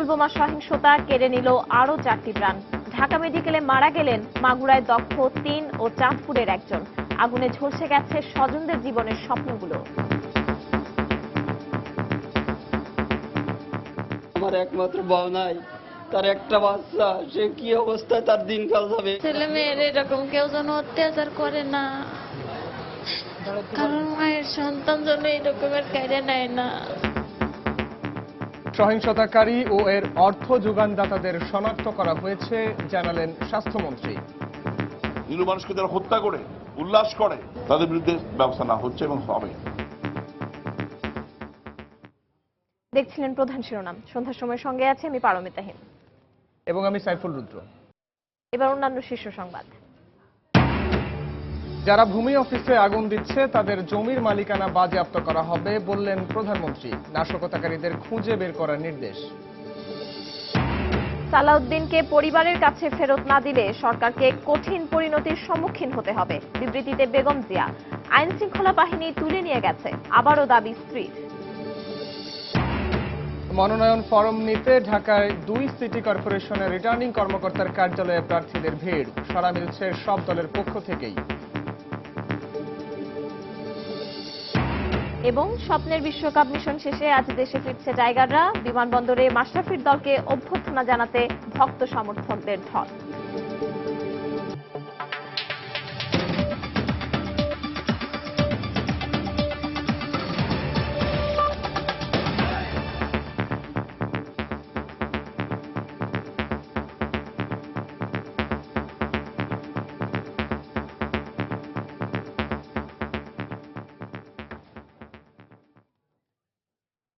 Petrol বোমা সহিংসতা কেড়ে নিল আরও চারটি প্রাণ। ঢাকা মেডিকেলে মারা গেলেন মাগুরায় দক্ষ তিন ও চাঁদপুরের একজন। আগুনে ঝলসে গেছে স্বজনদের জীবনের স্বপ্নগুলো। আমার একমাত্র বউ নাই তার একটা বাচ্চা সে কি অবস্থায় তার দিনকাল যাবে? ছেলে মেয়ের এরকম কেউ যেন অত্যাচার করে না। কারণ মায়ের সন্তান যেন এরকমের কেড়ে নেয় না। সহিংসতাকারী ও এর অর্থ যোগানদাতাদের শনাক্ত করা হয়েছে জানালেন স্বাস্থ্যমন্ত্রী। নিরু মানুষকে যারা হত্যা করে উল্লাস করে তাদের বিরুদ্ধে ব্যবস্থা না হচ্ছে এবং হবে। দেখছিলেন প্রধান শিরোনাম। সন্ধ্যার সময় সঙ্গে আছে আমি পারমিতা পারমিতাহীন এবং আমি সাইফুল রুদ্র। এবার অন্যান্য শীর্ষ সংবাদ। যারা ভূমি অফিসে আগুন দিচ্ছে তাদের জমির মালিকানা বাজেয়াপ্ত করা হবে বললেন প্রধানমন্ত্রী। নাশকতাকারীদের খুঁজে বের করার নির্দেশ। সালাউদ্দিনকে পরিবারের কাছে ফেরত না দিলে সরকারকে কঠিন পরিণতির সম্মুখীন হতে হবে। বিবৃতিতে বেগম জিয়া আইন শৃঙ্খলা বাহিনী তুলে নিয়ে গেছে। আবারও দাবি স্ত্রীর। মনোনয়ন ফরম নিতে ঢাকায় দুই সিটি কর্পোরেশনের রিটার্নিং কর্মকর্তার কার্যালয়ে প্রার্থীদের ভিড়। সারা মিলছে সব দলের পক্ষ থেকেই। এবং স্বপ্নের বিশ্বকাপ মিশন শেষে আজ দেশে ফিরছে টাইগাররা। বিমানবন্দরে মাশরাফির দলকে অভ্যর্থনা জানাতে ভক্ত সমর্থকদের ঢল।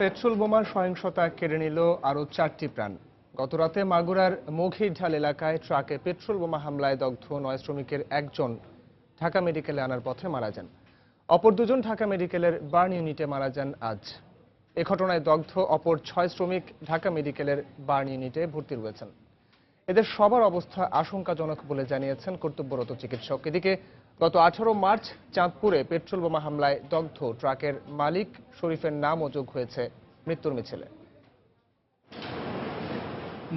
পেট্রোল বোমার সহিংসতা কেড়ে নিল আরও চারটি প্রাণ। গতরাতে মাগুরার মঘিরঢাল এলাকায় ট্রাকে পেট্রোল বোমা হামলায় দগ্ধ নয় শ্রমিকের একজন ঢাকা মেডিকেলে আনার পথে মারা যান। অপর দুজন ঢাকা মেডিকেলের বার্ন ইউনিটে মারা যান আজ। এ ঘটনায় দগ্ধ অপর ছয় শ্রমিক ঢাকা মেডিকেলের বার্ন ইউনিটে ভর্তি রয়েছেন। এদের সবার অবস্থা আশঙ্কাজনক বলে জানিয়েছেন কর্তব্যরত চিকিৎসক। এদিকে গত আঠারো মার্চ চাঁদপুরে পেট্রোল বোমা হামলায় দগ্ধ ট্রাকের মালিক শরীফের নামও যোগ হয়েছে মৃত্যুর মিছিলে।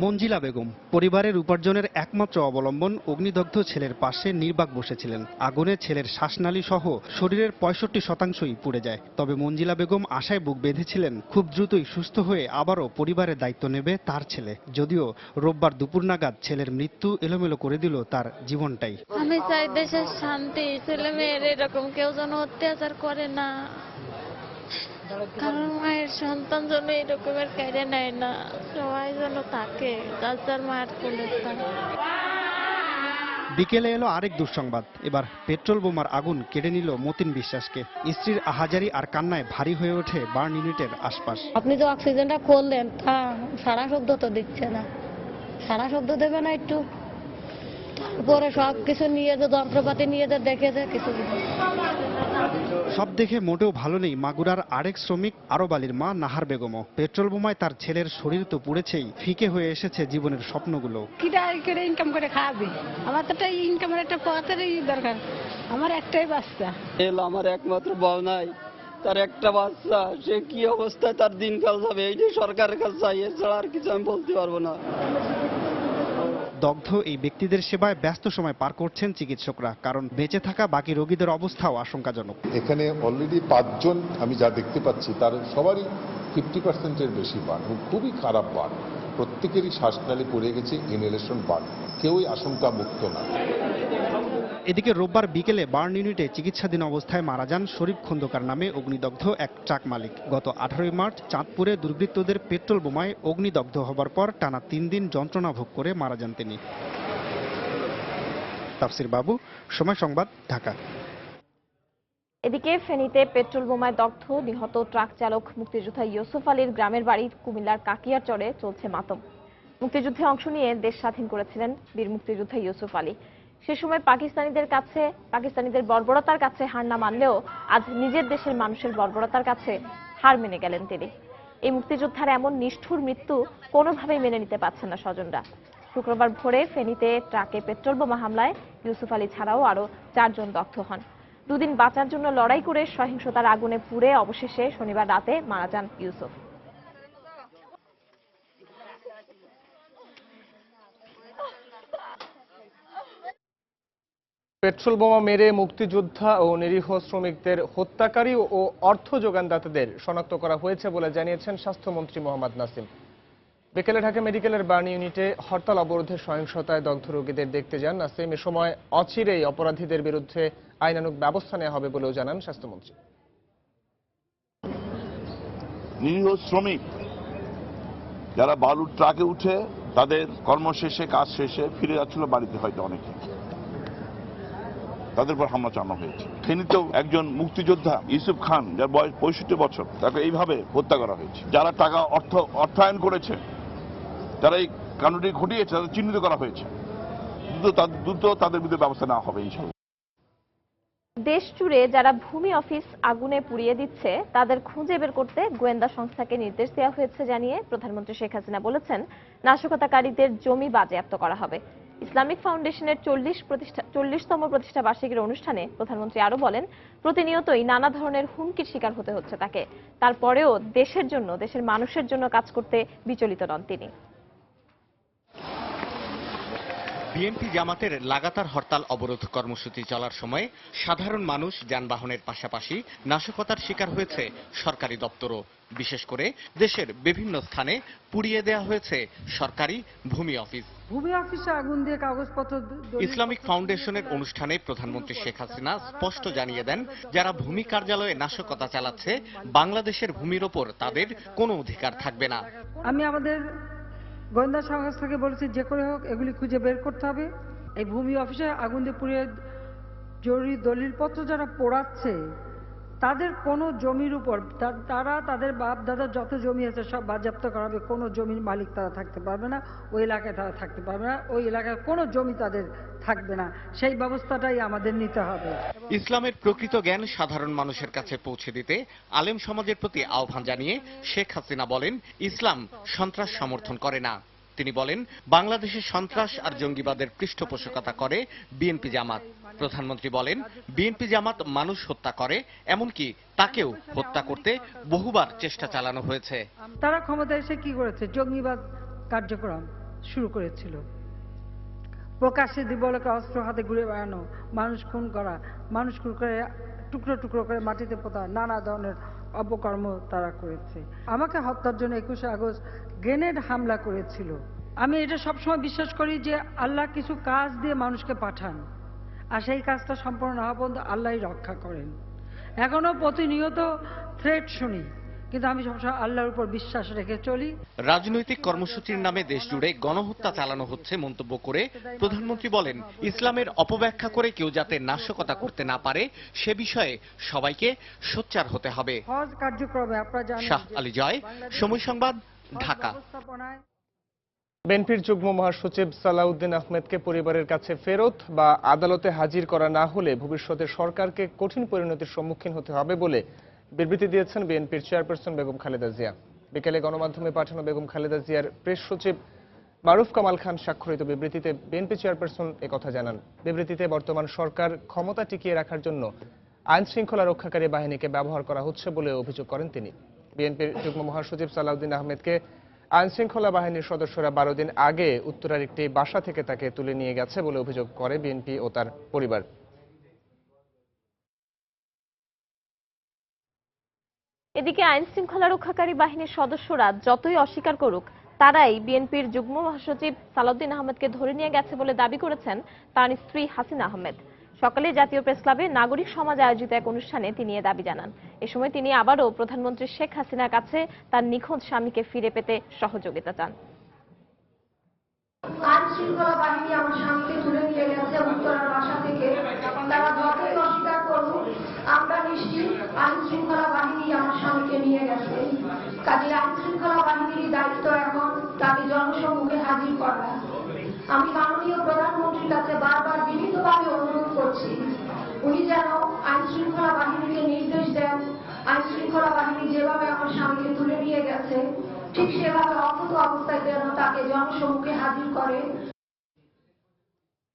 মঞ্জিলা বেগম, পরিবারের উপার্জনের একমাত্র অবলম্বন অগ্নিদগ্ধ ছেলের পাশে নির্বাক বসেছিলেন। আগুনে ছেলের শ্বাসনালী সহ শরীরের পঁয়ষট্টি শতাংশই পুড়ে যায়। তবে মঞ্জিলা বেগম আশায় বুক বেঁধেছিলেন, খুব দ্রুতই সুস্থ হয়ে আবারও পরিবারের দায়িত্ব নেবে তার ছেলে। যদিও রোববার দুপুর নাগাদ ছেলের মৃত্যু এলোমেলো করে দিল তার জীবনটাই। আমি চাই দেশের শান্তি, ছেলে মেয়ের এরকম কেউ যেন অত্যাচার করে না। কারণ মায়ের সন্তান যেন এরকমের কেড়ে নেয় না সবাই যেন থাকে যার যার মায়ের কোলে বিকেলে এলো আরেক দুঃসংবাদ। এবার পেট্রোল বোমার আগুন কেড়ে নিল মতিন বিশ্বাসকে। স্ত্রীর আহাজারি আর কান্নায় ভারী হয়ে ওঠে বার্ন ইউনিটের আশপাশ। আপনি যে অক্সিজেনটা করলেন তা সারা শব্দ তো দিচ্ছে না। সারা শব্দ দেবে না একটু। তারপরে সব কিছু নিয়ে যে যন্ত্রপাতি নিয়ে যে দেখেছে কিছু সব দেখে মোটেও ভালো নেই মাগুরার আরেক শ্রমিক আরব আলীর মা নাহার বেগমও। পেট্রোল বোমায় তার ছেলের শরীর তো পুড়েছেই ফিকে হয়ে এসেছে জীবনের স্বপ্নগুলো। কিটা করে ইনকাম করে খাওয়াবে আমার তো একটা ইনকামের একটা পথের দরকার। আমার একটাই বাচ্চা। এলো আমার একমাত্র বউ নাই তার একটা বাচ্চা সে কি অবস্থায় তার দিনকাল যাবে? এই যে সরকারের কাছে চাই এছাড়া আর কিছু আমি বলতে পারব না। দগ্ধ এই ব্যক্তিদের সেবায় ব্যস্ত সময় পার করছেন চিকিৎসকরা, কারণ বেঁচে থাকা বাকি রোগীদের অবস্থাও আশঙ্কাজনক। এখানে অলরেডি পাঁচজন আমি যা দেখতে পাচ্ছি, তার সবারই ফিফটি পার্সেন্টের বেশি বান এবং খুবই খারাপ বান প্রত্যেকেরই শ্বাসনালী পড়ে গেছে ইনহেলেশন বান কেউই আশঙ্কা মুক্ত না। এদিকে রোববার বিকেলে বার্ন ইউনিটে চিকিৎসাধীন অবস্থায় মারা যান শরীফ খন্দকার নামে অগ্নিদগ্ধ এক ট্রাক মালিক। গত আঠারোই মার্চ চাঁদপুরে দুর্বৃত্তদের পেট্রোল বোমায় অগ্নিদগ্ধ হবার পর টানা তিন দিন যন্ত্রণা ভোগ করে মারা যান তিনি। বাবু, সময় সংবাদ, ঢাকা। এদিকে ফেনীতে পেট্রোল বোমায় দগ্ধ নিহত ট্রাক চালক মুক্তিযোদ্ধা ইউসুফ আলীর গ্রামের বাড়ি কুমিল্লার কাকিয়ার চরে চলছে মাতম। মুক্তিযুদ্ধে অংশ নিয়ে দেশ স্বাধীন করেছিলেন বীর মুক্তিযোদ্ধা ইউসুফ আলী। সে সময় পাকিস্তানিদের কাছে, পাকিস্তানিদের বর্বরতার কাছে হার না মানলেও আজ নিজের দেশের মানুষের বর্বরতার কাছে হার মেনে গেলেন তিনি। এই মুক্তিযোদ্ধার এমন নিষ্ঠুর মৃত্যু কোনোভাবেই মেনে নিতে পারছেন না স্বজনরা। শুক্রবার ভোরে ফেনীতে ট্রাকে পেট্রোল বোমা হামলায় ইউসুফ আলী ছাড়াও আরও চারজন দগ্ধ হন। দুদিন বাঁচার জন্য লড়াই করে সহিংসতার আগুনে পুড়ে অবশেষে শনিবার রাতে মারা যান ইউসুফ। পেট্রোল বোমা মেরে মুক্তিযোদ্ধা ও নিরীহ শ্রমিকদের হত্যাকারী ও অর্থ যোগানদাতাদের শনাক্ত করা হয়েছে বলে জানিয়েছেন স্বাস্থ্যমন্ত্রী মোহাম্মদ নাসিম। বিকেলে ঢাকা মেডিকেলের বার্ন ইউনিটে হরতাল অবরোধের সহিংসতায় দগ্ধ রোগীদের দেখতে যান নাসিম। এ সময় অচিরেই অপরাধীদের বিরুদ্ধে আইনানুগ ব্যবস্থা নেওয়া হবে বলেও জানান স্বাস্থ্যমন্ত্রী। নিরীহ শ্রমিক যারা বালুর ট্রাকে উঠে তাদের কর্ম শেষে কাজ শেষে ফিরে যাচ্ছিল বাড়িতে হয়তো অনেকে। তাদের উপর হামলা চালানো হয়েছে। ফেনীতেও একজন মুক্তিযোদ্ধা ইউসুফ খান, যার বয়স পঁয়ষট্টি বছর, তাকে এইভাবে হত্যা করা হয়েছে। যারা টাকা অর্থ অর্থায়ন করেছে যারা এই কাণ্ডটি ঘটিয়েছে, তাদের চিহ্নিত করা হয়েছে। দ্রুত তাদের- বিরুদ্ধে ব্যবস্থা নেওয়া হবে, ইনশাল্লাহ। দেশ জুড়ে যারা ভূমি অফিস আগুনে পুড়িয়ে দিচ্ছে, তাদের খুঁজে বের করতে গোয়েন্দা সংস্থাকে নির্দেশ দেওয়া হয়েছে জানিয়ে প্রধানমন্ত্রী শেখ হাসিনা বলেছেন, নাশকতাকারীদের জমি বাজেয়াপ্ত করা হবে। ইসলামিক ফাউন্ডেশনের চল্লিশ প্রতিষ্ঠা, চল্লিশতম প্রতিষ্ঠা বার্ষিকীর অনুষ্ঠানে প্রধানমন্ত্রী আরও বলেন, প্রতিনিয়তই নানা ধরনের হুমকির শিকার হতে হচ্ছে তাকে। তারপরেও দেশের জন্য, দেশের মানুষের জন্য কাজ করতে বিচলিত নন তিনি। বিএনপি জামাতের লাগাতার হরতাল অবরোধ কর্মসূচি চলার সময় সাধারণ মানুষ যানবাহনের পাশাপাশি নাশকতার শিকার হয়েছে সরকারি দপ্তরও। বিশেষ করে দেশের বিভিন্ন স্থানে পুড়িয়ে দেওয়া হয়েছে সরকারি ভূমি অফিস। ভূমি অফিসে আগুন দিয়ে কাগজপত্র ইসলামিক ফাউন্ডেশনের অনুষ্ঠানে প্রধানমন্ত্রী শেখ হাসিনা স্পষ্ট জানিয়ে দেন যারা ভূমি কার্যালয়ে নাশকতা চালাচ্ছে বাংলাদেশের ভূমির ওপর তাদের কোনো অধিকার থাকবে না। আমি আমাদের গোয়েন্দা সংস্থাকে বলেছি যে করে হোক এগুলি খুঁজে বের করতে হবে। এই ভূমি অফিসে আগুন দিয়ে পুড়িয়ে জরুরি দলিলপত্র যারা পোড়াচ্ছে তাদের কোনো জমির উপর তারা তাদের বাপ দাদার যত জমি আছে সব বাজেয়াপ্ত করা হবে কোনো জমির মালিক তারা থাকতে পারবে না, ওই এলাকায় তারা থাকতে পারবে না, ওই এলাকায় কোনো জমি তাদের থাকবে না। সেই ব্যবস্থাটাই আমাদের নিতে হবে। ইসলামের প্রকৃত জ্ঞান সাধারণ মানুষের কাছে পৌঁছে দিতে আলেম সমাজের প্রতি আহ্বান জানিয়ে শেখ হাসিনা বলেন, ইসলাম সন্ত্রাস সমর্থন করে না। তিনি বলেন, বাংলাদেশে সন্ত্রাস আর জঙ্গিবাদের পৃষ্ঠপোষকতা করে বিএনপি জামাত। প্রধানমন্ত্রী বলেন বিএনপি জামাত মানুষ হত্যা করে, এমনকি তাকেও হত্যা করতে বহুবার চেষ্টা চালানো হয়েছে। তারা ক্ষমতায় এসে কি করেছে? জঙ্গিবাদ কার্যক্রম শুরু করেছিল। প্রকাশ্যে দিবলকে অস্ত্র হাতে ঘুরে বেড়ানো, মানুষ খুন করা, মানুষ খুন করে, টুকরো টুকরো করে মাটিতে পোতা, নানা ধরনের অপকর্ম তারা করেছে। আমাকে হত্যার জন্য একুশে আগস্ট গ্রেনেড হামলা করেছিল। আমি এটা সবসময় বিশ্বাস করি যে আল্লাহ কিছু কাজ দিয়ে মানুষকে পাঠান। আর সেই কাজটা সম্পূর্ণ না হওয়া পর্যন্ত আল্লাহই রক্ষা করেন। এখনও প্রতিনিয়ত থ্রেট শুনি কিন্তু আমি সবসময় আল্লাহর উপর বিশ্বাস রেখে চলি। রাজনৈতিক কর্মসূচির নামে দেশ জুড়ে গণহত্যা চালানো হচ্ছে মন্তব্য করে প্রধানমন্ত্রী বলেন ইসলামের অপব্যাখ্যা করে কেউ যাতে নাশকতা করতে না পারে সে বিষয়ে সবাইকে সোচ্চার হতে হবে। হজ কার্যক্রমে আপনারা জানেন শাহ আলী জয় সময় সংবাদ ঢাকা। বিএনপির যুগ্ম মহাসচিব সালাউদ্দিন আহমেদকে পরিবারের কাছে ফেরত বা আদালতে হাজির করা না হলে ভবিষ্যতে সরকারকে কঠিন পরিণতির সম্মুখীন হতে হবে বলে বিবৃতি দিয়েছেন বিএনপির চেয়ারপারসন বেগম খালেদা জিয়া। বিকেলে গণমাধ্যমে পাঠানো বেগম খালেদা জিয়ার প্রেস সচিব মারুফ কামাল খান স্বাক্ষরিত বিবৃতিতে বিএনপি চেয়ারপারসন কথা জানান। বিবৃতিতে বর্তমান সরকার ক্ষমতা টিকিয়ে রাখার জন্য আইন শৃঙ্খলা রক্ষাকারী বাহিনীকে ব্যবহার করা হচ্ছে বলে অভিযোগ করেন তিনি। বিএনপির যুগ্ম মহাসচিব সালাউদ্দিন আহমেদকে আইন শৃঙ্খলা বাহিনীর সদস্যরা বারো দিন আগে উত্তরার একটি বাসা থেকে তাকে তুলে নিয়ে গেছে বলে অভিযোগ করে বিএনপি ও তার পরিবার। এদিকে আইন শৃঙ্খলা রক্ষাকারী বাহিনীর সদস্যরা যতই অস্বীকার করুক, তারাই বিএনপির যুগ্ম মহাসচিব সালাউদ্দিন আহমেদকে ধরে নিয়ে গেছে বলে দাবি করেছেন তার স্ত্রী হাসিনা আহমেদ। সকালে জাতীয় প্রেস ক্লাবে নাগরিক সমাজ আয়োজিত এক অনুষ্ঠানে তিনি এ দাবি জানান। এ সময় তিনি আবারও প্রধানমন্ত্রী শেখ হাসিনার কাছে তার নিখোঁজ স্বামীকে ফিরে পেতে সহযোগিতা চান। আমি উনি যেন আইন শৃঙ্খলা বাহিনীকে নির্দেশ দেন আইন শৃঙ্খলা বাহিনী যেভাবে আমার স্বামীকে তুলে নিয়ে গেছে, ঠিক সেভাবে অক্ষত অবস্থায় যেন তাকে জনসম্মুখে হাজির করে।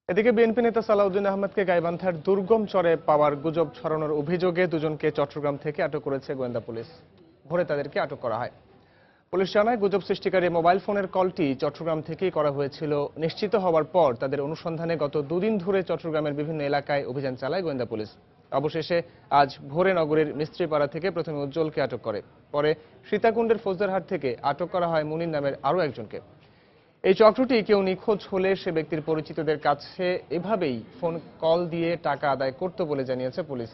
এদিকে বিএনপি নেতা সালাউদ্দিন আহমেদকে গাইবান্ধার দুর্গম চরে পাওয়ার গুজব ছড়ানোর অভিযোগে দুজনকে চট্টগ্রাম থেকে আটক করেছে গোয়েন্দা পুলিশ। ভোরে তাদেরকে আটক করা হয়। পুলিশ জানায়, গুজব সৃষ্টিকারী মোবাইল ফোনের কলটি চট্টগ্রাম থেকেই করা হয়েছিল। নিশ্চিত হওয়ার পর তাদের অনুসন্ধানে গত দুদিন ধরে চট্টগ্রামের বিভিন্ন এলাকায় অভিযান চালায় গোয়েন্দা পুলিশ। অবশেষে আজ ভোরে নগরের মিস্ত্রিপাড়া থেকে প্রথমে উজ্জ্বলকে আটক করে। পরে সীতাকুণ্ডের ফৌজদারহাট থেকে আটক করা হয় মুনির নামের আরও একজনকে। এই চক্রটি কেউ নিখোঁজ হলে সে ব্যক্তির পরিচিতদের কাছে এভাবেই ফোন কল দিয়ে টাকা আদায় করত বলে জানিয়েছে পুলিশ।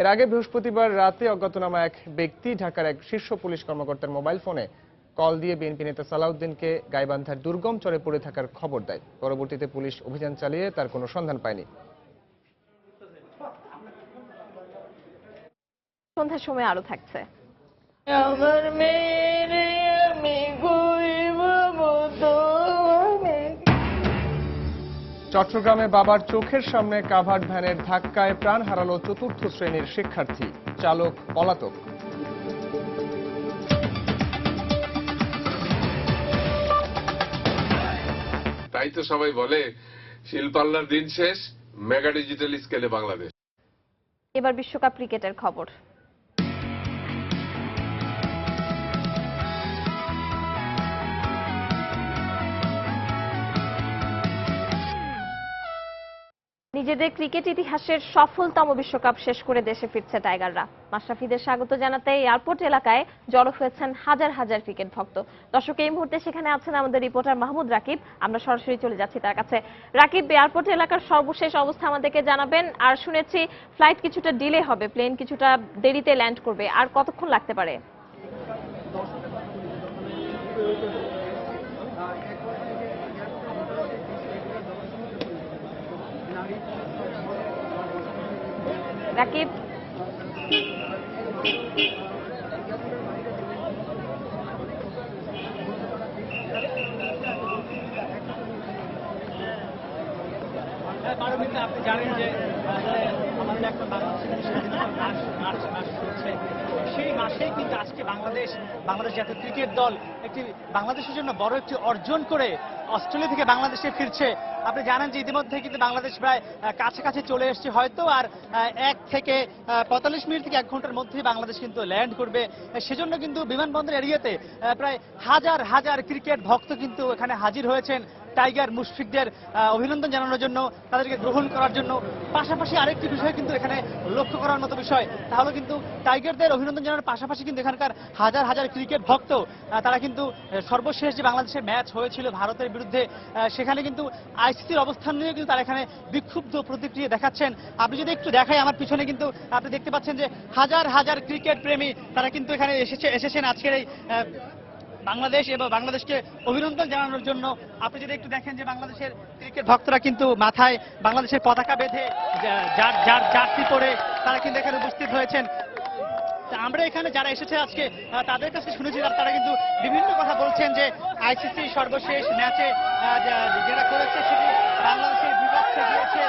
এর আগে বৃহস্পতিবার রাতে অজ্ঞাতনামা এক ব্যক্তি ঢাকার এক শীর্ষ পুলিশ কর্মকর্তার মোবাইল ফোনে কল দিয়ে বিএনপি নেতা সালাউদ্দিনকে গাইবান্ধার দুর্গম চরে পড়ে থাকার খবর দেয়। পরবর্তীতে পুলিশ অভিযান চালিয়ে তার কোনো সন্ধান পায়নি। সন্ধ্যার সময় আরও থাকছে। আমার চট্টগ্রামে বাবার চোখের সামনে কাভার্ড ভ্যানের ধাক্কায় প্রাণ হারালো চতুর্থ শ্রেণির শিক্ষার্থী চালক পলাতক। তাই তো সবাই বলে শিল্পাল্লার দিন শেষ মেগা ডিজিটাল স্কেলে বাংলাদেশ। এবার বিশ্বকাপ ক্রিকেটের খবর। নিজেদের ক্রিকেট ইতিহাসের সফলতম বিশ্বকাপ শেষ করে দেশে ফিরছে টাইগাররা। মাশরাফিদের স্বাগত জানাতে এয়ারপোর্ট এলাকায় জড়ো হয়েছেন হাজার হাজার ক্রিকেট ভক্ত। দর্শক, এই মুহূর্তে সেখানে আছেন আমাদের রিপোর্টার মাহমুদ রাকিব। আমরা সরাসরি চলে যাচ্ছি তার কাছে। রাকিব, এয়ারপোর্ট এলাকার সর্বশেষ অবস্থা আমাদেরকে জানাবেন। আর শুনেছি, ফ্লাইট কিছুটা ডিলে হবে, প্লেন কিছুটা দেরিতে ল্যান্ড করবে। আর কতক্ষণ লাগতে পারে? রাকিব পারমিতা আপনি জানেন যে আসলে আমাদের একটা মাস মাস সেই মাসেই কিন্তু আজকে বাংলাদেশ বাংলাদেশ জাতীয় ক্রিকেট দল একটি বাংলাদেশের জন্য বড় একটি অর্জন করে অস্ট্রেলিয়া থেকে বাংলাদেশে ফিরছে। আপনি জানেন যে ইতিমধ্যে কিন্তু বাংলাদেশ প্রায় কাছাকাছি চলে এসেছে হয়তো, আর এক থেকে পঁয়তাল্লিশ মিনিট থেকে এক ঘণ্টার মধ্যেই বাংলাদেশ কিন্তু ল্যান্ড করবে। সেজন্য কিন্তু বিমানবন্দর এরিয়াতে প্রায় হাজার হাজার ক্রিকেট ভক্ত কিন্তু এখানে হাজির হয়েছেন। টাইগার মুশফিকদের অভিনন্দন জানানোর জন্য, তাদেরকে গ্রহণ করার জন্য। পাশাপাশি আরেকটি বিষয় কিন্তু এখানে লক্ষ্য করার মতো বিষয়, তাহলে কিন্তু টাইগারদের অভিনন্দন জানানোর পাশাপাশি কিন্তু এখানকার হাজার হাজার ক্রিকেট ভক্ত তারা কিন্তু সর্বশেষ যে বাংলাদেশের ম্যাচ হয়েছিল ভারতের বিরুদ্ধে সেখানে কিন্তু আইসিসির অবস্থান নিয়ে কিন্তু তারা এখানে বিক্ষুব্ধ প্রতিক্রিয়া দেখাচ্ছেন। আপনি যদি একটু দেখাই আমার পিছনে কিন্তু, আপনি দেখতে পাচ্ছেন যে হাজার হাজার ক্রিকেট প্রেমী তারা কিন্তু এখানে এসেছে, এসেছেন আজকের এই বাংলাদেশ এবং বাংলাদেশকে অভিনন্দন জানানোর জন্য আপনি যদি একটু দেখেন যে বাংলাদেশের ক্রিকেট ভক্তরা কিন্তু মাথায় বাংলাদেশের পতাকা বেঁধে যার যার জার্সি পরে তারা কিন্তু এখানে উপস্থিত হয়েছেন। আমরা এখানে যারা এসেছে আজকে তাদের কাছে শুনেছি তারা- কিন্তু বিভিন্ন কথা বলছেন যে আইসিসি সর্বশেষ ম্যাচে যেটা করেছে সেটি বাংলাদেশের বিপক্ষে গিয়েছে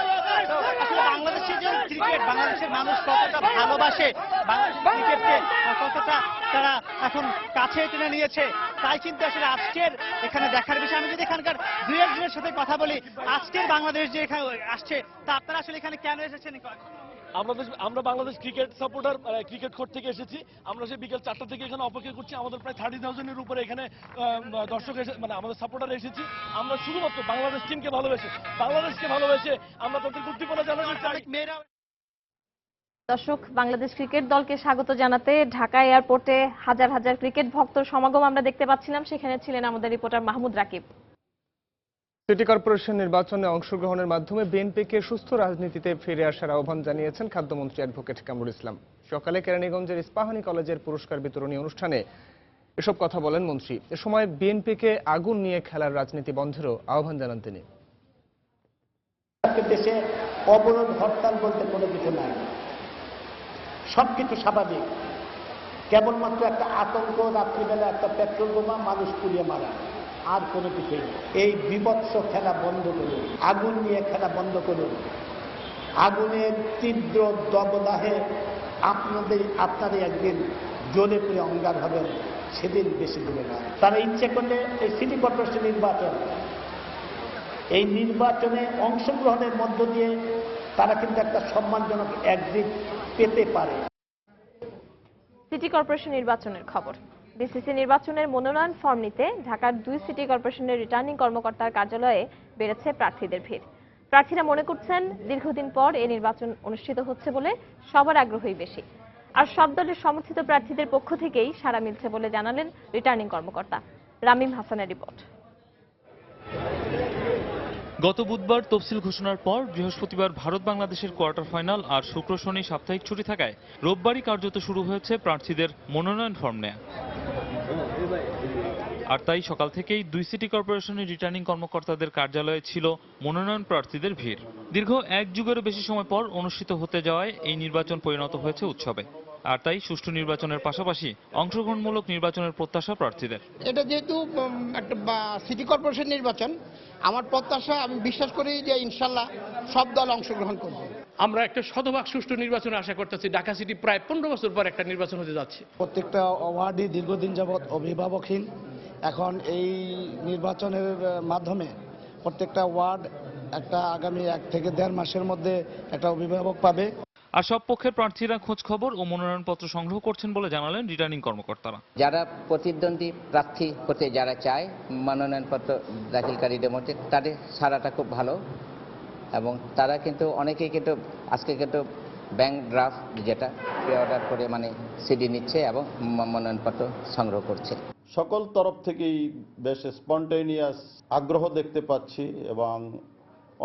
বাংলাদেশের যে ক্রিকেট বাংলাদেশের মানুষ কতটা ভালোবাসে ক্রিকেটকে কতটা তারা এখন কাছে টেনে নিয়েছে, তাই কিন্তু আসলে আজকের এখানে দেখার বিষয়। আমি যদি এখানকার দুই একজনের সাথে কথা বলি, আজকের বাংলাদেশ যে এখানে আসছে, তা আপনারা আসলে এখানে কেন এসেছেন? আমরা আমরা Bangladesh cricket supporter cricket court থেকে এসেছি। আমরা সেই বিকেল চারটা থেকে এখানে অপেক্ষা করছি। আমাদের প্রায় থার্টি থাউজেন্ডের উপরে এখানে দর্শক এসে মানে আমাদের সাপোর্টার এসেছি। আমরা শুধুমাত্র বাংলাদেশ টিমকে ভালোবেসে বাংলাদেশকে ভালোবেসে আমরা তাদের উদ্দীপনা জানাতে চাই মেয়েরা দর্শক বাংলাদেশ ক্রিকেট দলকে স্বাগত জানাতে ঢাকা এয়ারপোর্টে হাজার হাজার ক্রিকেট ভক্তর সমাগম আমরা দেখতে পাচ্ছিলাম। সেখানে ছিলেন আমাদের reporter Mahmud Rakib. City corporation নির্বাচনে অংশগ্রহণের মাধ্যমে বিএনপিকে সুস্থ রাজনীতিতে ফিরে আসার আহ্বান জানিয়েছেন খাদ্যমন্ত্রী অ্যাডভোকেট কামরুল ইসলাম। সকালে কেরানীগঞ্জের ইস্পাহানি কলেজের পুরস্কার বিতরণী অনুষ্ঠানে এসব কথা বলেন মন্ত্রী। এ সময় বিএনপিকে আগুন নিয়ে খেলার রাজনীতি বন্ধেরও আহ্বান জানান তিনি। দেশে অবরোধ, হরতাল বলতে কোনো কিছু নাই। সবকিছু স্বাভাবিক। কেবলমাত্র একটা আতঙ্ক, রাত্রিবেলা একটা পেট্রোল বোমা, মানুষ পুড়িয়ে মারা। আর কোনো কিছুই এই বিভৎস খেলা বন্ধ করুন। আগুন নিয়ে খেলা বন্ধ করুন। আগুনের তীব্র দবদাহে আপনাদের আপনাদের একদিন জ্বলে পুড়ে অঙ্গার হবেন, সেদিন বেশি দূরে না তারা ইচ্ছে করলে এই সিটি কর্পোরেশন নির্বাচন, এই নির্বাচনে অংশগ্রহণের মধ্য দিয়ে তারা কিন্তু একটা সম্মানজনক একদিক পেতে পারে। সিটি কর্পোরেশন নির্বাচনের খবর। ডিসিসি নির্বাচনের মনোনয়ন ফর্ম নিতে ঢাকার দুই সিটি কর্পোরেশনের রিটার্নিং কর্মকর্তার কার্যালয়ে বেড়েছে প্রার্থীদের ভিড়। প্রার্থীরা মনে করছেন দীর্ঘদিন পর এই নির্বাচন অনুষ্ঠিত হচ্ছে বলে সবার আগ্রহই বেশি। আর সব দলের সমর্থিত প্রার্থীদের পক্ষ থেকেই সাড়া মিলছে বলে জানালেন রিটার্নিং কর্মকর্তা। রামিম হাসানের রিপোর্ট। গত বুধবার তফসিল ঘোষণার পর বৃহস্পতিবার ভারত বাংলাদেশের কোয়ার্টার ফাইনাল আর শুক্র শনি সাপ্তাহিক ছুটি থাকায় রোববারই কার্যত শুরু হয়েছে প্রার্থীদের মনোনয়ন ফর্ম নেয়া। আর তাই সকাল থেকেই দুই সিটি কর্পোরেশনের রিটার্নিং কর্মকর্তাদের কার্যালয়ে ছিল মনোনয়ন প্রার্থীদের ভিড়। দীর্ঘ এক যুগেরও বেশি সময় পর অনুষ্ঠিত হতে যাওয়ায় এই নির্বাচন পরিণত হয়েছে উৎসবে। আর তাই সুষ্ঠু নির্বাচনের পাশাপাশি অংশগ্রহণমূলক নির্বাচনের প্রত্যাশা প্রার্থীদের। এটা যেহেতু একটা সিটি কর্পোরেশন নির্বাচন আমার প্রত্যাশা আমি বিশ্বাস করি যে ইনশাল্লাহ সব দল অংশগ্রহণ করবে। আমরা একটা শতভাগ সুষ্ঠু নির্বাচন আশা করতেছি। ঢাকা সিটি প্রায় পনেরো বছর পর একটা নির্বাচন হতে যাচ্ছে। প্রত্যেকটা ওয়ার্ডই দীর্ঘদিন যাবৎ অভিভাবকহীন। এখন এই নির্বাচনের মাধ্যমে প্রত্যেকটা ওয়ার্ড একটা আগামী এক থেকে দেড় মাসের মধ্যে একটা অভিভাবক পাবে। আর সব পক্ষের প্রার্থীরা খোঁজ খবর ও মনোনয়নপত্র সংগ্রহ করছেন বলে জানালেন রিটার্নিং কর্মকর্তারা। যারা প্রতিদ্বন্দ্বী প্রার্থী হতে যারা চায় মনোনয়নপত্র দাখিলকারীদের মধ্যে তাদের সারাটা খুব ভালো। এবং তারা কিন্তু অনেকেই কিন্তু আজকে কিন্তু ব্যাংক ড্রাফট যেটা প্রি অর্ডার করে মানে সিডি নিচ্ছে এবং মনোনয়নপত্র সংগ্রহ করছে। সকল তরফ থেকেই বেশ স্পন্টেনিয়াস আগ্রহ দেখতে পাচ্ছি এবং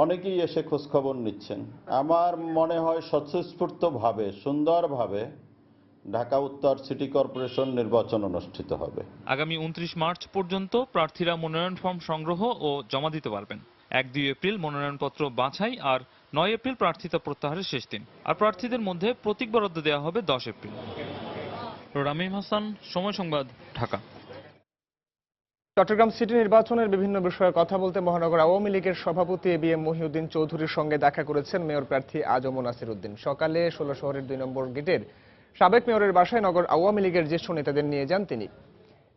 অনেকেই এসে খোঁজখবর নিচ্ছেন। আমার মনে হয় স্বতঃস্ফূর্তভাবে সুন্দরভাবে ঢাকা উত্তর সিটি কর্পোরেশন নির্বাচন অনুষ্ঠিত হবে। আগামী উনত্রিশ মার্চ পর্যন্ত প্রার্থীরা মনোনয়ন ফর্ম সংগ্রহ ও জমা দিতে পারবেন। এক দুই এপ্রিল মনোনয়নপত্র বাছাই আর নয় এপ্রিল প্রার্থিতা প্রত্যাহারের শেষ দিন। আর প্রার্থীদের মধ্যে প্রতীক বরাদ্দ দেওয়া হবে দশ এপ্রিল। রামিম হাসান সময় সংবাদ ঢাকা। চট্টগ্রাম সিটি নির্বাচনের বিভিন্ন বিষয়ে কথা বলতে মহানগর আওয়ামী লীগের সভাপতি এ বি এম মহিউদ্দিন চৌধুরীর সঙ্গে দেখা করেছেন মেয়র প্রার্থী আজম নাসির উদ্দিন। সকালে ষোলো শহরের দুই নম্বর গেটের সাবেক মেয়রের বাসায় নগর আওয়ামী লীগের জ্যেষ্ঠ নেতাদের নিয়ে যান তিনি।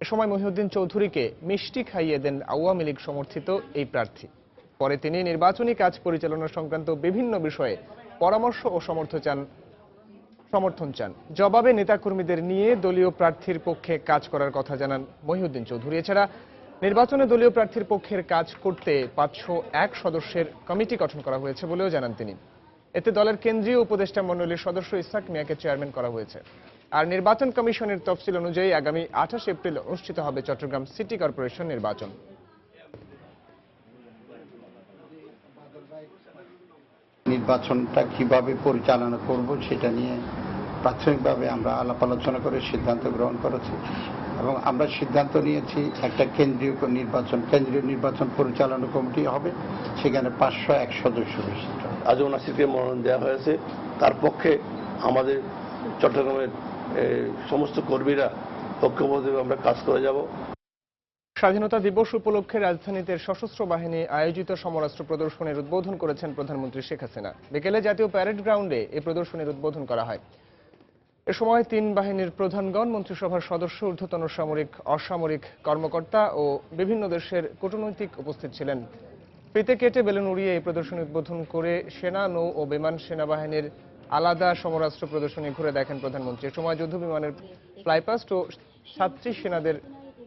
এ সময় মহিউদ্দিন চৌধুরীকে মিষ্টি খাইয়ে দেন আওয়ামী লীগ সমর্থিত এই প্রার্থী। পরে তিনি নির্বাচনী কাজ পরিচালনা সংক্রান্ত বিভিন্ন বিষয়ে পরামর্শ ও সমর্থ চান সমর্থন চান। জবাবে নেতাকর্মীদের নিয়ে দলীয় প্রার্থীর পক্ষে কাজ করার কথা জানান মহিউদ্দিন চৌধুরী। এছাড়া নির্বাচনে দলীয় প্রার্থীর পক্ষের কাজ করতে পাঁচশো এক সদস্যের কমিটি গঠন করা হয়েছে বলেও জানান তিনি। এতে দলের কেন্দ্রীয় উপদেষ্টা মণ্ডলীর সদস্য ইসাক মিয়াকে চেয়ারম্যান করা হয়েছে। আর নির্বাচন কমিশনের তফসিল অনুযায়ী আগামী আঠাশ এপ্রিল অনুষ্ঠিত হবে চট্টগ্রাম সিটি কর্পোরেশন নির্বাচন। নির্বাচনটা কীভাবে পরিচালনা করব সেটা নিয়ে প্রাথমিকভাবে আমরা আলাপ আলোচনা করে সিদ্ধান্ত গ্রহণ করেছি। এবং আমরা সিদ্ধান্ত নিয়েছি একটা কেন্দ্রীয় নির্বাচন কেন্দ্রীয় নির্বাচন পরিচালনা কমিটি হবে, সেখানে পাঁচশো এক সদস্য বিশিষ্ট। আজম মনোনয়ন দেওয়া হয়েছে। তার পক্ষে আমাদের চট্টগ্রামের সমস্ত কর্মীরা ঐক্যবদ্ধভাবে আমরা কাজ করে যাব। স্বাধীনতা দিবস উপলক্ষে রাজধানীতে সশস্ত্র বাহিনী আয়োজিত সমরাস্ত্র প্রদর্শনীর উদ্বোধন করেছেন প্রধানমন্ত্রী শেখ হাসিনা। বিকেলে জাতীয় প্যারেড গ্রাউন্ডে এই প্রদর্শনীর উদ্বোধন করা হয়। এ সময় তিন বাহিনীর প্রধানগণ, মন্ত্রিসভার সদস্য, ঊর্ধ্বতন সামরিক, অসামরিক কর্মকর্তা ও বিভিন্ন দেশের কূটনৈতিক উপস্থিত ছিলেন। পেতে কেটে বেলুন উড়িয়ে এই প্রদর্শনী উদ্বোধন করে সেনা, নৌ ও বিমান সেনাবাহিনীর আলাদা সমরাস্ত্র প্রদর্শনী ঘুরে দেখেন প্রধানমন্ত্রী। সময় যুদ্ধ বিমানের ফ্লাইপাস্ট ও সাতটি সেনাদের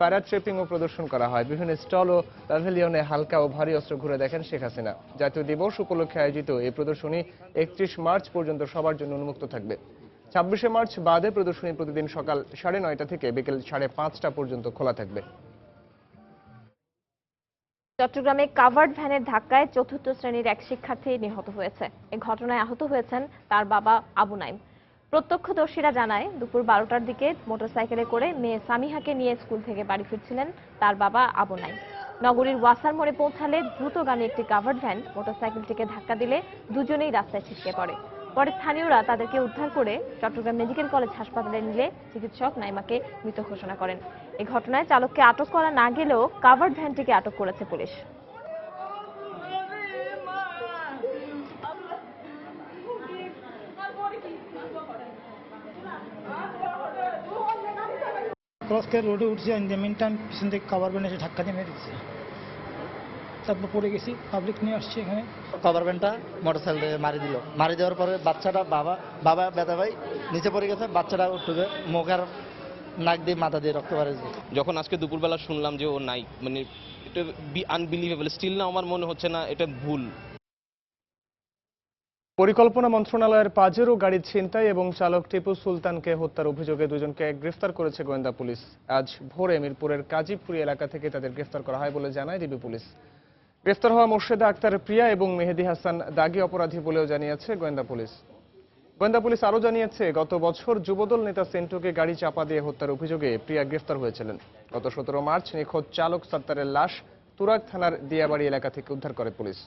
প্যারা ট্রেপিংও প্রদর্শন করা হয়। বিভিন্ন স্টল ও প্যাভিলিয়নে হালকা ও ভারী অস্ত্র ঘুরে দেখেন শেখ হাসিনা। জাতীয় দিবস উপলক্ষে আয়োজিত এই প্রদর্শনী একত্রিশ মার্চ পর্যন্ত সবার জন্য উন্মুক্ত থাকবে। ছাব্বিশে মার্চ বাদে প্রদর্শনী প্রতিদিন সকাল সাড়ে নয়টা থেকে বিকেল সাড়ে পাঁচটা পর্যন্ত খোলা থাকবে। চট্টগ্রামে কাভার্ড ভ্যানের ধাক্কায় চতুর্থ শ্রেণির এক শিক্ষার্থী নিহত হয়েছে। এ ঘটনায় আহত হয়েছেন তার বাবা আবু নাইম। প্রত্যক্ষদর্শীরা জানায়, দুপুর বারোটার দিকে মোটরসাইকেলে করে মেয়ে সামিহাকে নিয়ে স্কুল থেকে বাড়ি ফিরছিলেন তার বাবা আবু নাইম। নগরীর ওয়াসার মোড়ে পৌঁছালে দ্রুতগামী একটি কাভার্ড ভ্যান মোটরসাইকেলটিকে ধাক্কা দিলে দুজনেই রাস্তায় ছিটকে পড়ে। পরে স্থানীয়রা তাদেরকে উদ্ধার করে চট্টগ্রাম মেডিকেল কলেজ হাসপাতালে নিলে চিকিৎসক নাইমাকে মৃত ঘোষণা করেন। এই ঘটনায় চালককে আটক করা না গেলেও কাভার্ড ভ্যানটিকে আটক করেছে পুলিশ। ক্রস করে রোডে উঠছি ইন দ্য মিন টাইম পিছন থেকে কাভার ভ্যান এসে ধাক্কা দিয়ে মেরে দিচ্ছে তারপর পড়ে গেছি পাবলিক নিয়ে আসছি এখানে। কভার ভ্যানটা মোটরসাইকেল মারি দিল। মারি দেওয়ার পরে বাচ্চাটা বাবা বাবা বেদা ভাই নিচে পড়ে গেছে বাচ্চাটা উঠে মুখের নাক দিয়ে মাথা দিয়ে রক্ত বাড়েছে যখন আজকে দুপুরবেলা শুনলাম যে ও নাই মানে এটা বি আনবিলিভেবল স্টিল না আমার মনে হচ্ছে না এটা ভুল। পরিকল্পনা মন্ত্রণালয়ের পাজেরো গাড়ির ছিনতাই এবং চালক টিপু সুলতানকে হত্যার অভিযোগে দুজনকে গ্রেফতার করেছে গোয়েন্দা পুলিশ। আজ ভোরে মিরপুরের কাজীপুরি এলাকা থেকে তাদের গ্রেফতার করা হয় বলে জানায় ডিবি পুলিশ। গ্রেফতার হওয়া মোর্শেদা আক্তার প্রিয়া এবং মেহেদি হাসান দাগি অপরাধী বলেও জানিয়েছে গোয়েন্দা পুলিশ। গোয়েন্দা পুলিশ আরও জানিয়েছে, গত বছর যুবদল নেতা সেন্টুকে গাড়ি চাপা দিয়ে হত্যার অভিযোগে প্রিয়া গ্রেফতার হয়েছিলেন। গত সতেরো মার্চ নিখোঁজ চালক সত্তারের লাশ তুরাগ থানার দিয়াবাড়ি এলাকা থেকে উদ্ধার করে পুলিশ।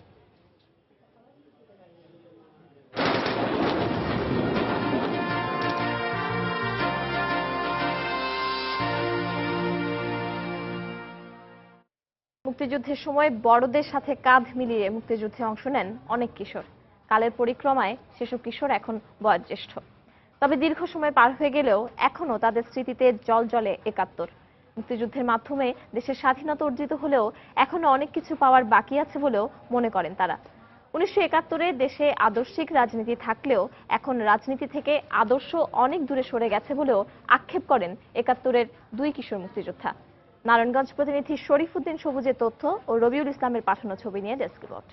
মুক্তিযুদ্ধের সময় বড়দের সাথে কাঁধ মিলিয়ে মুক্তিযুদ্ধে অংশ নেন অনেক কিশোর। কালের পরিক্রমায় সেসব কিশোর এখন বয়োজ্যেষ্ঠ। তবে দীর্ঘ সময় পার হয়ে গেলেও এখনও তাদের স্মৃতিতে জল জলে একাত্তর। মুক্তিযুদ্ধের মাধ্যমে দেশের স্বাধীনতা অর্জিত হলেও এখনও অনেক কিছু পাওয়ার বাকি আছে বলেও মনে করেন তারা। উনিশশো একাত্তরে দেশে আদর্শিক রাজনীতি থাকলেও এখন রাজনীতি থেকে আদর্শ অনেক দূরে সরে গেছে বলেও আক্ষেপ করেন একাত্তরের দুই কিশোর মুক্তিযোদ্ধা। নারায়ণগঞ্জ প্রতিনিধি শরীফ উদ্দিন সবুজের তথ্য ও রবিউল ইসলামের পাঠানো ছবি নিয়ে ডেস্ক রিপোর্ট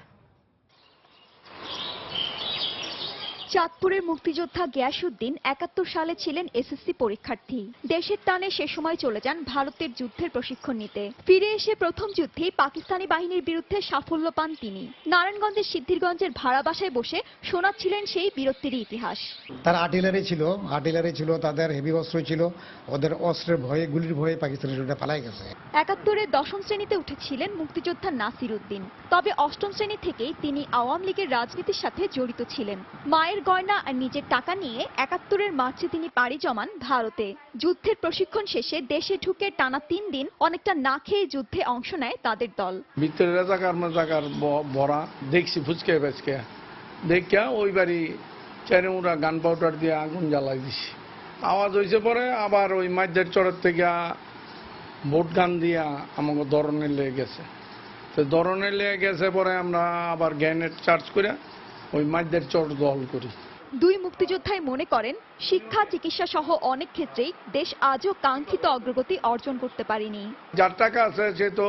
চাঁদপুরের মুক্তিযোদ্ধা গিয়াসুদ্দিন একাত্তর সালে ছিলেন এসএসসি পরীক্ষার্থী। দেশের টানে সে সময় চলে যান ভারতের যুদ্ধের প্রশিক্ষণ নিতে। ফিরে এসে প্রথম যুদ্ধে পাকিস্তানি বাহিনীর বিরুদ্ধে সাফল্য পান তিনি। নারায়ণগঞ্জের সিদ্ধিরগঞ্জের ভাড়া বাসায় বসে শোনাচ্ছিলেন সেই বীরত্বেরই ইতিহাস। তার আর্টিলারি ছিল আর্টিলারি ছিল তাদের হেভি অস্ত্র ছিল ওদের অস্ত্রের ভয়ে গুলির ভয়ে পাকিস্তানি সেটা পালাই গেছে। একাত্তরের দশম শ্রেণীতে উঠেছিলেন মুক্তিযোদ্ধা নাসির উদ্দিন। তবে অষ্টম শ্রেণি থেকেই তিনি আওয়ামী লীগের রাজনীতির সাথে জড়িত ছিলেন। মায়ের গয়না আর নিজের টাকা নিয়ে একাত্তরের মার্চে তিনি পাড়ি জমান ভারতে। যুদ্ধের প্রশিক্ষণ শেষে দেশে ঢুকে টানা তিন দিন অনেকটা না খেয়ে যুদ্ধে অংশ নেয় তাদের দল। ভরা দেখছি ফুচকে দেখিয়া ওই বাড়ি গান পাউডার দিয়ে আগুন জ্বালাই দিছি। আওয়াজ হয়েছে পরে আবার ওই মাঝের চরের থেকে ভোট গান দিয়া আমাকে দরনে লেগে গেছে। তো দরনে লেগে গেছে পরে আমরা আবার গ্যানেট চার্জ করে ওই মাঝের চর দল করি। দুই মুক্তিযোদ্ধাই মনে করেন শিক্ষা চিকিৎসা সহ অনেক ক্ষেত্রেই দেশ আজও কাঙ্ক্ষিত অগ্রগতি অর্জন করতে পারেনি। যার টাকা আছে সে তো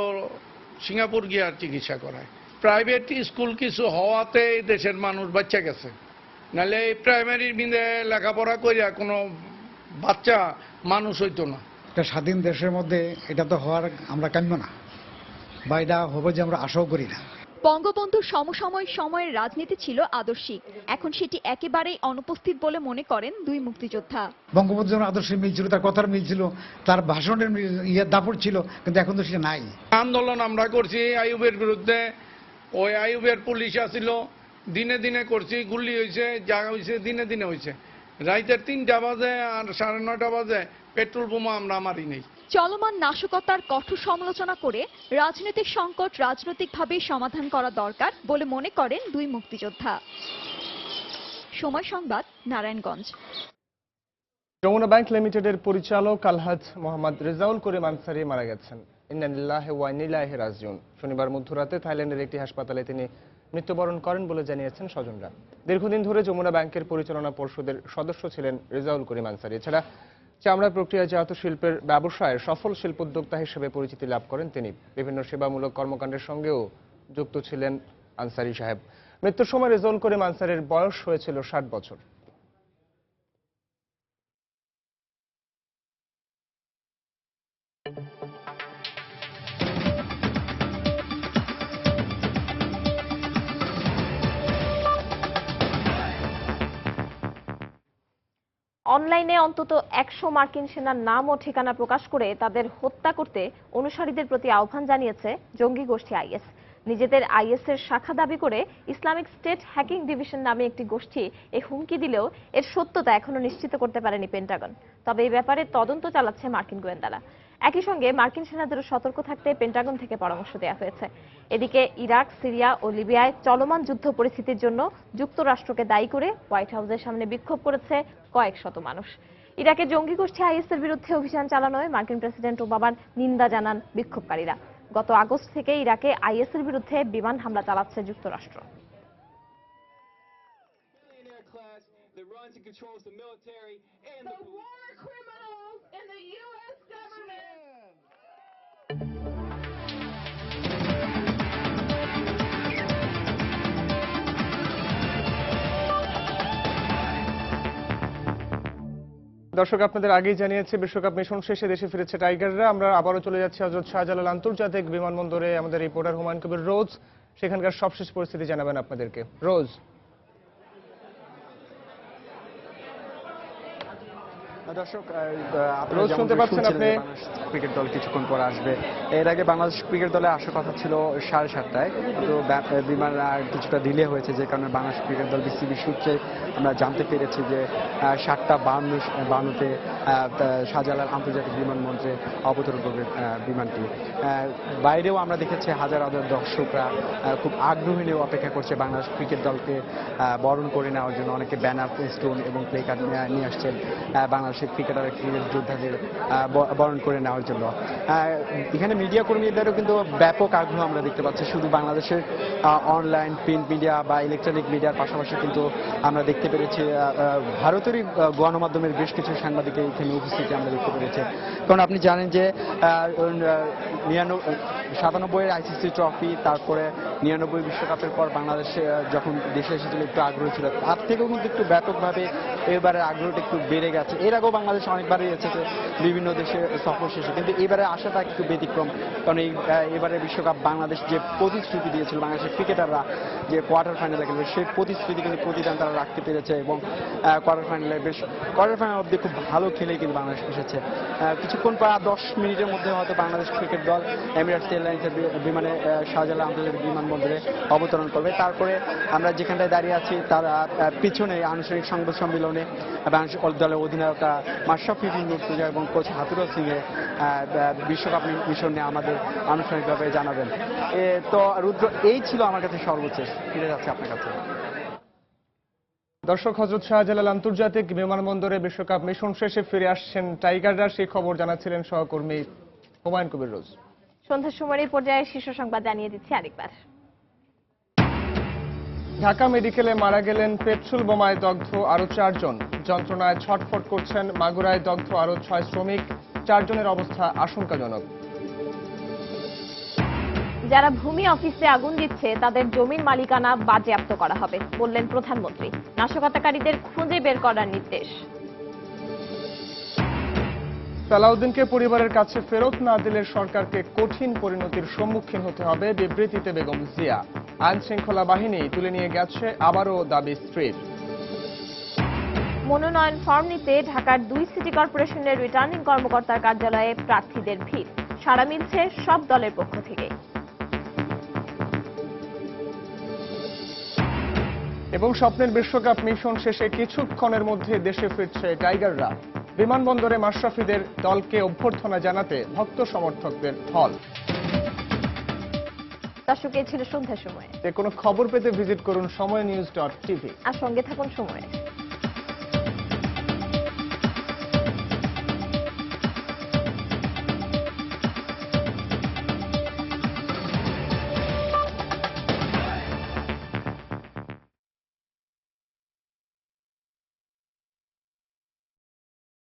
সিঙ্গাপুর গিয়ে আর চিকিৎসা করায়। প্রাইভেট স্কুল কিছু হওয়াতে দেশের মানুষ বাচ্চা গেছে। নাহলে এই প্রাইমারির বিন্দে লেখাপড়া করিয়া কোনো বাচ্চা মানুষ হইতো না। একটা স্বাধীন দেশের মধ্যে এটা তো হওয়ার আমরা কাম্য না। বা এটা হবে যে আমরা আশাও করি না। বঙ্গবন্ধুর সমসাময়িক সময়ের রাজনীতি ছিল আদর্শিক। এখন সেটি একেবারেই অনুপস্থিত বলে মনে করেন দুই মুক্তিযোদ্ধা। বঙ্গবন্ধু যেমন আদর্শের মিল ছিল তার কথার মিল ছিল তার ভাষণের ইয়ে দাপট ছিল কিন্তু এখন তো সেটা নাই। আন্দোলন আমরা করছি আইয়ুবের বিরুদ্ধে। ওই আইয়ুবের পুলিশ আসিল দিনে দিনে করছি গুলি হয়েছে যা হয়েছে দিনে দিনে হয়েছে রাইতের তিনটা বাজে আর সাড়ে নয়টা বাজে পেট্রোল বোমা আমরা মারি নেই। চলমান নাশকতার কঠোর সমালোচনা করে রাজনৈতিক সংকট রাজনৈতিকভাবে সমাধান করা দরকার বলে মনে করেন দুই মুক্তিযোদ্ধা। সময় সংবাদ, নারায়ণগঞ্জ। যমুনা ব্যাংক লিমিটেডের পরিচালক আলহাজ মোহাম্মদ রেজাউল করিম আনসারি মারা গেছেন। ইন্নানিল্লাহ ওয়াইনিল্লাহ শনিবার মধ্যরাতে থাইল্যান্ডের একটি হাসপাতালে তিনি মৃত্যুবরণ করেন বলে জানিয়েছেন স্বজনরা। দীর্ঘদিন ধরে যমুনা ব্যাংকের পরিচালনা পর্ষদের সদস্য ছিলেন রেজাউল করিম আনসারি। এছাড়া চামড়া প্রক্রিয়াজাত শিল্পের ব্যবসায় সফল শিল্পোদ্যোক্তা হিসেবে পরিচিতি লাভ করেন তিনি। বিভিন্ন সেবামূলক কর্মকাণ্ডের সঙ্গেও যুক্ত ছিলেন আনসারি সাহেব। মৃত্যুর সময় রেজাউল করিম আনসারের বয়স হয়েছিল ষাট বছর। অনলাইনে অন্তত একশো মার্কিন সেনার নাম ও ঠিকানা প্রকাশ করে তাদের হত্যা করতে অনুসারীদের প্রতি আহ্বান জানিয়েছে জঙ্গি গোষ্ঠী আইএস। নিজেদের আইএস এর শাখা দাবি করে ইসলামিক স্টেট হ্যাকিং ডিভিশন নামে একটি গোষ্ঠী এ হুমকি দিলেও এর সত্যতা এখনও নিশ্চিত করতে পারেনি পেন্টাগন। তবে এই ব্যাপারে তদন্ত চালাচ্ছে মার্কিন গোয়েন্দারা। একই সঙ্গে মার্কিন সেনাদেরও সতর্ক থাকতে পেন্টাগন থেকে পরামর্শ দেওয়া হয়েছে। এদিকে ইরাক, সিরিয়া ও লিবিয়ায় চলমান যুদ্ধ পরিস্থিতির জন্য যুক্তরাষ্ট্রকে দায়ী করে হোয়াইট হাউসের সামনে বিক্ষোভ করেছে কয়েক শত মানুষ। ইরাকে জঙ্গি গোষ্ঠী আইএস এর বিরুদ্ধে অভিযান চালানোয় মার্কিন প্রেসিডেন্ট ওবামার নিন্দা জানান বিক্ষোভকারীরা। গত আগস্ট থেকে ইরাকে আইএস এর বিরুদ্ধে বিমান হামলা চালাচ্ছে যুক্তরাষ্ট্র। And controls the military and the দর্শক, আপনাদের আগেই জানিয়েছে, বিশ্বকাপ মিশন শেষে দেশে ফিরেছে টাইগাররা। আমরা আবারও চলে যাচ্ছি হজরত শাহজালাল আন্তর্জাতিক বিমানবন্দরে। আমাদের রিপোর্টার হুমায়ুন কবির রোজ। সেখানকার সবশেষ পরিস্থিতি জানাবেন আপনাদেরকে। রোজ। দর্শক রোজ শুনতে পাচ্ছেন আপনি? ক্রিকেট দল কিছুক্ষণ পর আসবে। এর আগে বাংলাদেশ ক্রিকেট দলে আসার কথা ছিল সাড়ে সাতটায়। কিন্তু বিমান কিছুটা ডিলে হয়েছে যে কারণে বাংলাদেশ ক্রিকেট দল বিসিবি সূত্রে আমরা জানতে পেরেছি যে সাতটা বান্ন বান্নতে শাহজালাল আন্তর্জাতিক বিমানবন্দরে অবতরণ করবে বিমানটি। বাইরেও আমরা দেখেছি হাজার হাজার দর্শকরা খুব আগ্রহী নিয়ে অপেক্ষা করছে বাংলাদেশ ক্রিকেট দলকে বরণ করে নেওয়ার জন্য। অনেকে ব্যানার স্টোন এবং প্লে কার্ড নিয়ে আসছেন আহ, বাংলাদেশের ক্রিকেটার ক্রিকেট যোদ্ধাদের বরণ করে নেওয়ার জন্য। এখানে মিডিয়া কর্মীদেরও কিন্তু ব্যাপক আগ্রহ আমরা দেখতে পাচ্ছি। শুধু বাংলাদেশের অনলাইন প্রিন্ট মিডিয়া বা ইলেকট্রনিক মিডিয়ার পাশাপাশি কিন্তু আমরা দেখতে পেরেছি ভারতেরই গণমাধ্যমের বেশ কিছু সাংবাদিক এখানে উপস্থিতি আমরা দেখতে পেরেছি। কারণ আপনি জানেন যে সাতানব্বইয়ের আইসিসি ট্রফি তারপরে নিরানব্বই বিশ্বকাপের পর বাংলাদেশে যখন দেশে এসেছিল একটু আগ্রহ ছিল। তার থেকেও কিন্তু একটু ব্যাপকভাবে এবারে আগ্রহটা একটু বেড়ে গেছে। এর আগেও বাংলাদেশ অনেকবারই এসেছে বিভিন্ন দেশে সফর শেষে। কিন্তু এবারে আসাটা একটু ব্যতিক্রম। কারণ এই এবারে বিশ্বকাপ বাংলাদেশ যে প্রতিশ্রুতি দিয়েছিল বাংলাদেশের ক্রিকেটাররা যে কোয়ার্টার ফাইনালে খেলবে সেই প্রতিশ্রুতি কিন্তু প্রতিদান তারা রাখতে পেরেছে এবং কোয়ার্টার ফাইনালে বেশ কোয়ার্টার ফাইনাল অব্দি খুব ভালো খেলেই কিন্তু বাংলাদেশ এসেছে। আহ, কিছুক্ষণ পর দশ মিনিটের মধ্যে হয়তো বাংলাদেশ ক্রিকেট দল এমিরেটস এয়ারলাইন্সের বিমানে আহ, শাহজালাল আন্তর্জাতিক বিমানবন্দরে অবতরণ করবে। তারপরে আমরা যেখানটায় দাঁড়িয়ে আছি তার পিছনে আনুষ্ঠানিক সংবাদ সম্মেলনে দলের অধিনায়ক মাশরাফি বিন মুর্তজা এবং কোচ হাতুরা সিং এর বিশ্বকাপ মিশন নিয়ে আমাদের আনুষ্ঠানিকভাবে জানাবেন। তো রুদ্র এই ছিল আমার কাছে সর্বশেষ। ফিরে যাচ্ছে আপনার কাছে। দর্শক হজরত শাহজালাল আন্তর্জাতিক বিমানবন্দরে বিশ্বকাপ মিশন শেষে ফিরে আসছেন টাইগাররা। সেই খবর জানাচ্ছিলেন সহকর্মী হুমায়ুন কবির রোজ। সন্ধ্যার সময়ের এই পর্যায়ে শীর্ষ সংবাদ জানিয়ে দিচ্ছি আরেকবার। ঢাকা মেডিকেলে মারা গেলেন পেট্রোল বোমায় দগ্ধ আরও চারজন। যন্ত্রণায় ছটফট করছেন মাগুরায় দগ্ধ আরও ছয় শ্রমিক। চারজনের অবস্থা আশঙ্কাজনক। যারা ভূমি অফিসে আগুন দিচ্ছে তাদের জমির মালিকানা বাজেয়াপ্ত করা হবে বললেন প্রধানমন্ত্রী। নাশকতাকারীদের খুঁজে বের করার নির্দেশ। সালাউদ্দিনকে পরিবারের কাছে ফেরত না দিলে সরকারকে কঠিন পরিণতির সম্মুখীন হতে হবে বিবৃতিতে বেগম জিয়া। আইন শৃঙ্খলা বাহিনী তুলে নিয়ে গেছে আবারও দাবি স্ত্রীর। মনোনয়ন ফর্ম নিতে ঢাকার দুই সিটি কর্পোরেশনের রিটার্নিং কর্মকর্তার কার্যালয়ে প্রার্থীদের ভিড়। সাড়া মিলছে সব দলের পক্ষ থেকে। এবং স্বপ্নের বিশ্বকাপ মিশন শেষে কিছুক্ষণের মধ্যে দেশে ফিরছে টাইগাররা। বিমানবন্দরে মাশরাফিদের দলকে অভ্যর্থনা জানাতে ভক্ত সমর্থকদের ঢল দর্শক এই ছিল সন্ধ্যার সময়। যে কোনো খবর পেতে ভিজিট করুন সময় নিউজ ডট টিভি। আর সঙ্গে থাকুন সময়।